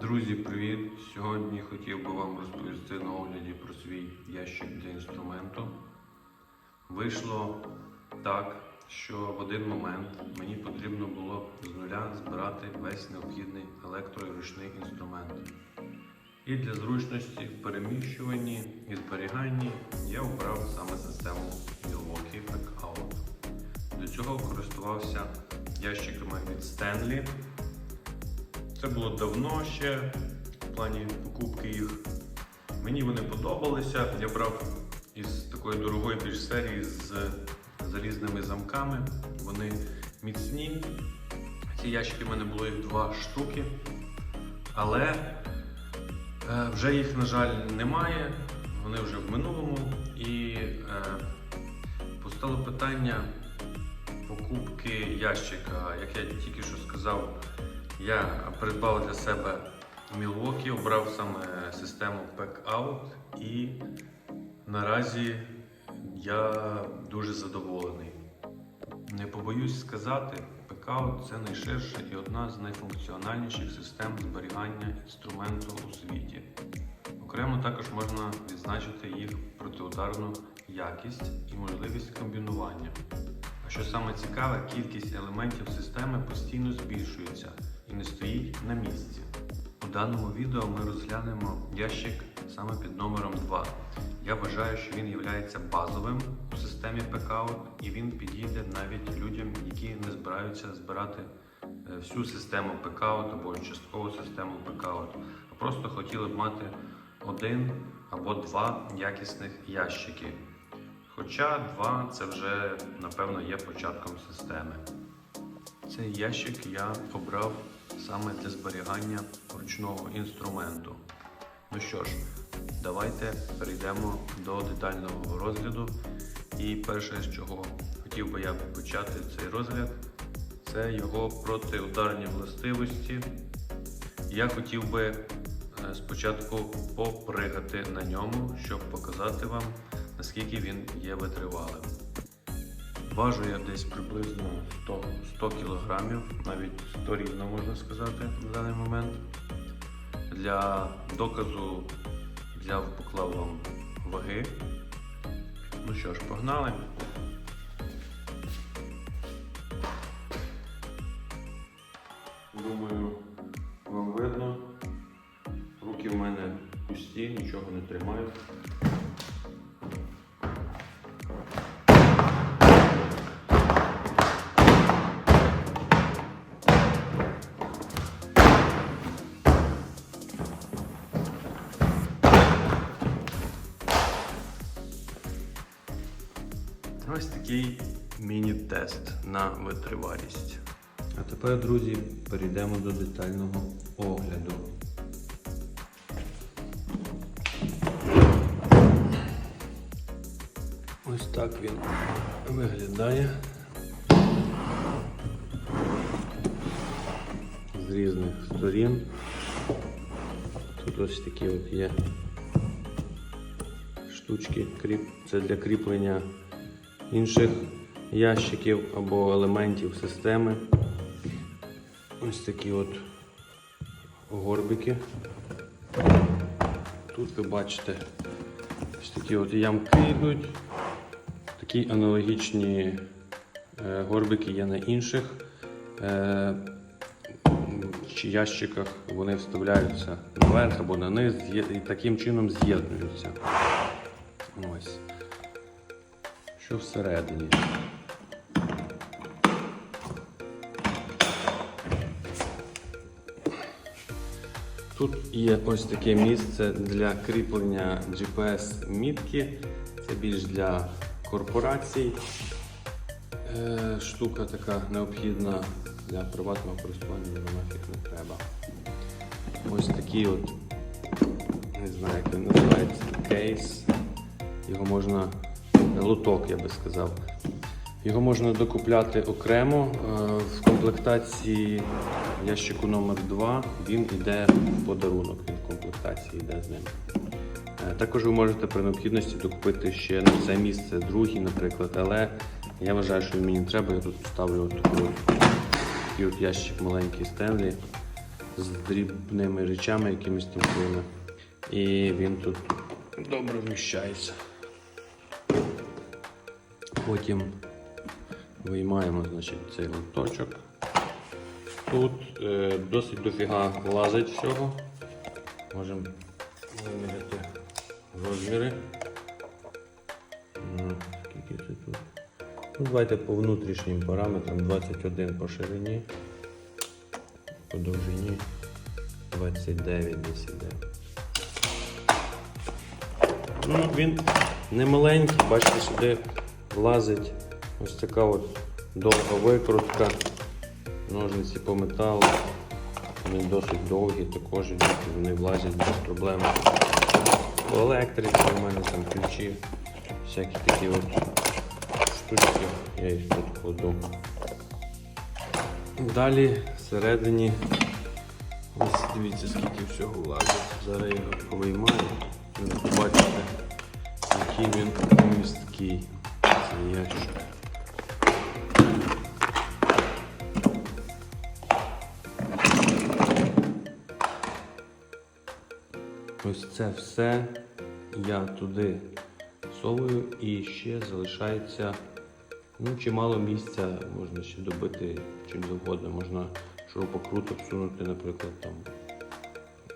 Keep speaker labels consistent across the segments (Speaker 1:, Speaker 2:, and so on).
Speaker 1: Друзі, привіт! Сьогодні хотів би вам розповісти на огляді про свій ящик для інструменту. Вийшло так, що в один момент мені потрібно було з нуля збирати весь необхідний електро і ручний інструмент. І для зручності в переміщуванні і зберіганні я обрав саме систему Milwaukee Packout. До цього користувався ящиками від Stanley. Це було давно ще в плані покупки їх. Мені вони подобалися. Я брав із такої дорогої більш серії з залізними замками. Вони міцні. Ці ящики в мене було їх два штуки. Але е, вже їх, на жаль, немає. Вони вже в минулому. І е, постало питання покупки ящика, як я тільки що сказав. Я придбав для себе Milwaukee, обрав саме систему Pack-Out і наразі я дуже задоволений. Не побоюсь сказати, Pack-Out це найширша і одна з найфункціональніших систем зберігання інструменту у світі. Окремо також можна відзначити їх протиударну якість і можливість комбінування. А що саме цікаве, кількість елементів системи постійно стоїть на місці. У даному відео ми розглянемо ящик саме під номером 2. Я вважаю, що він є базовим у системі Packout і він підійде навіть людям, які не збираються збирати е, всю систему Packout або часткову систему Packout, а просто хотіли б мати один або два якісних ящики. Хоча два це вже напевно є початком системи. Цей ящик я обрав саме для зберігання ручного інструменту. Ну що ж, давайте перейдемо до детального розгляду. І перше, з чого хотів би я почати цей розгляд, це його протиударні властивості. Я хотів би е, спочатку попригати на ньому, щоб показати вам, наскільки він є витривалим. Важу я десь приблизно 100, 100 кілограмів, навіть 100 рівно можна сказати на даний момент. Для доказу взяв, поклав вам ваги. Ну що ж, погнали. Думаю, вам видно. Руки в мене пусті, нічого не тримаю. Такий міні-тест на витривалість. А тепер, друзі, перейдемо до детального огляду. Ось так він виглядає. З різних сторін. Тут ось такі от є штучки, це для кріплення інших ящиків або елементів системи. Ось такі от горбики. Тут ви бачите ось такі от ямки йдуть. Такі аналогічні е, горбики є на інших е, ящиках. Вони вставляються наверх або на низ і таким чином з'єднуються. Ось. Що всередині? Тут є ось таке місце для кріплення GPS-мітки. Це більш для корпорацій. Е, штука така необхідна для приватного користування, вона нафіг не треба. Ось такий от, не знаю, як він називається, кейс. Його можна, луток, я би сказав. Його можна докупляти окремо. Е, В комплектації ящику номер 2 він йде в подарунок, в комплектації йде з ним. Е, Також ви можете при необхідності докупити ще на це місце другий, наприклад, але я вважаю, що він мені треба. Я тут ставлю от таку такий от ящик маленький Стенлі. з дрібними речами, якимись там. І він тут добре вміщається. Потім виймаємо значить, цей лоточок. Тут е, досить дофіга влазить всього. Можемо виміряти розміри. Ну, Скільки це тут? Ну, давайте по внутрішнім параметрам 21 по ширині, по довжині 29 десь іде. Ну, він не маленький, бачите, сюди влазить ось така от довга викрутка, ножниці по металу. Вони досить довгі, також вони влазять без проблем. По електриці у мене там ключі, всякі такі от штучки, я їх тут кладу. Далі всередині, ось дивіться скільки всього влазить. Зараз я його повиймаю, і ви побачите, який він місткий цей. Ось це все я туди всовую і ще залишається ну, чимало місця, можна ще добити чим завгодно. Можна шурупокруток всунути, наприклад, там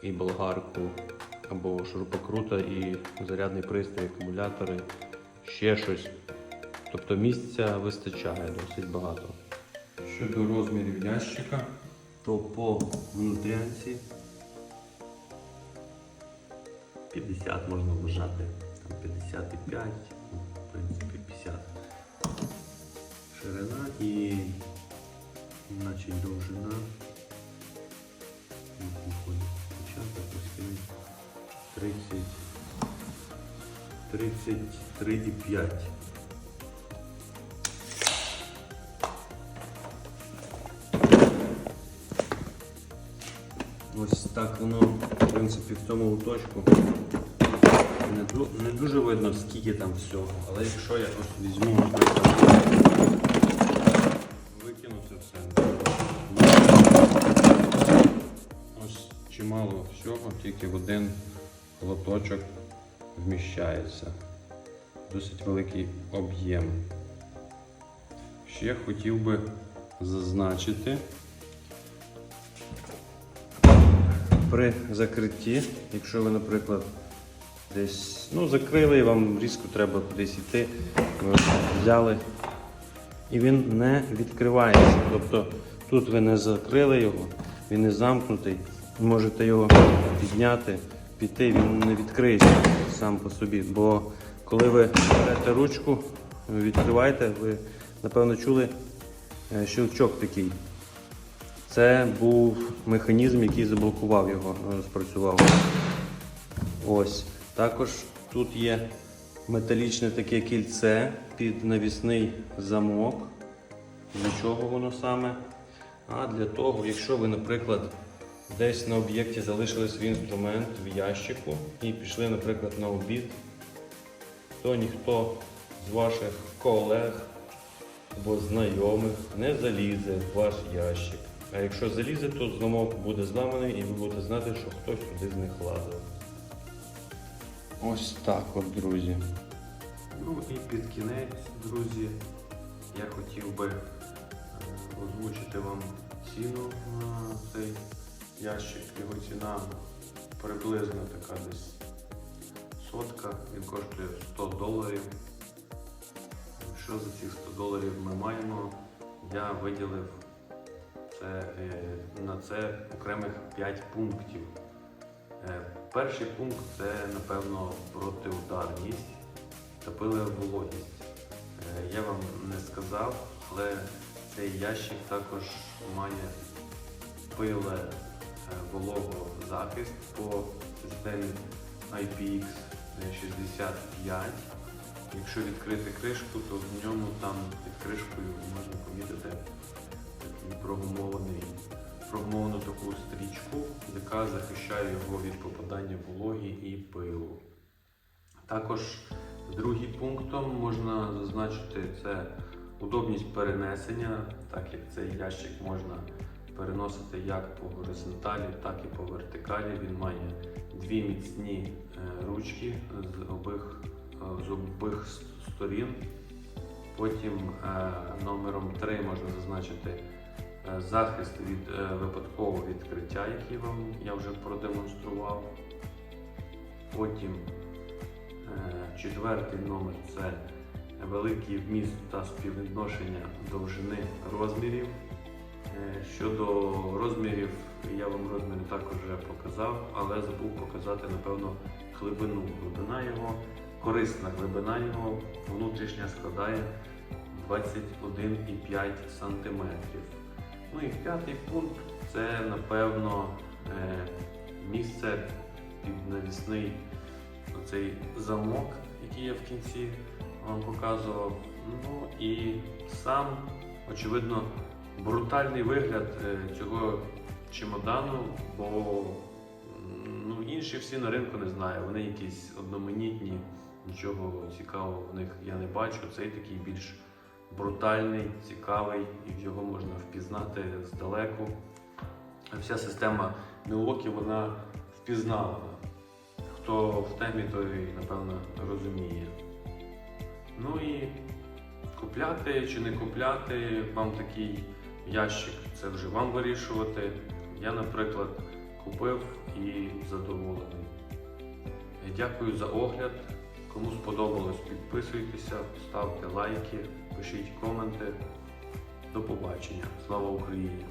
Speaker 1: і болгарку, або шурупокрута і зарядний пристрій, акумулятори, ще щось. Тобто місця вистачає досить багато. Щодо розмірів ящика, то по внутрянці 50 можна вважати, там 55, ну, в принципі 50 ширина і значить довжина. Ну, початок, ось 30, 33,5. Так воно, в принципі, в цьому луточку. Не, не дуже видно, скільки там всього, але якщо я ось візьму, викину це все. Ось чимало всього, тільки в один лоточок вміщається. Досить великий об'єм. Ще хотів би зазначити. При закритті, якщо ви, наприклад, десь ну, закрили і вам різко треба кудись йти, ви взяли і він не відкривається. Тобто тут ви не закрили його, він не замкнутий, можете його підняти, піти, він не відкриється сам по собі. Бо коли ви берете ручку, відкриваєте, ви напевно чули е, щелчок такий. Це був механізм, який заблокував його, е, спрацював. Ось. Також тут є металічне таке кільце під навісний замок. Для чого воно саме? А для того, якщо ви, наприклад, десь на об'єкті залишили свій інструмент в ящику і пішли, наприклад, на обід, то ніхто з ваших колег або знайомих не залізе в ваш ящик. А якщо залізе, то замок буде зламаний і ви будете знати, що хтось туди з них лазив. Ось так от, друзі. Ну і під кінець, друзі, я хотів би е, озвучити вам ціну на цей ящик. Його ціна приблизно така десь сотка, він коштує 100 доларів. Що за цих 100 доларів ми маємо? Я виділив це, е, на це окремих 5 пунктів. Е, Перший пункт це, напевно, протиударність та пилевологість. Е, Я вам не сказав, але цей ящик також має пиле е, вологозахист по системі IPX 65. Якщо відкрити кришку, то в ньому там під кришкою можна помітити прогумований, прогумовану таку стрічку, яка захищає його від попадання вологі і пилу. Також другим пунктом можна зазначити це удобність перенесення, так як цей ящик можна переносити як по горизонталі, так і по вертикалі. Він має дві міцні е, ручки з обох, е, з обох сторін. Потім е, номером 3 можна зазначити захист від е, випадкового відкриття, який вам я вже продемонстрував. Потім е, четвертий номер це великий вміст та співвідношення довжини розмірів. Е, Щодо розмірів, я вам розміри також вже показав, але забув показати, напевно, глибину. Глибина його, корисна глибина його внутрішня складає 21,5 см. Ну і п'ятий пункт це, напевно, е, місце під навісний оцей замок, який я в кінці вам показував. Ну і сам, очевидно, брутальний вигляд е, цього чемодану, бо ну, інші всі на ринку не знаю. Вони якісь одноманітні, нічого цікавого в них я не бачу. Цей такий більш брутальний, цікавий, і його можна впізнати здалеку. Вся система Milwaukee, вона впізнавана. Хто в темі, той, напевно, розуміє. Ну і купляти чи не купляти вам такий ящик, це вже вам вирішувати. Я, наприклад, купив і задоволений. Дякую за огляд. Кому сподобалось, підписуйтеся, ставте лайки, пишіть коменти. До побачення. Слава Україні!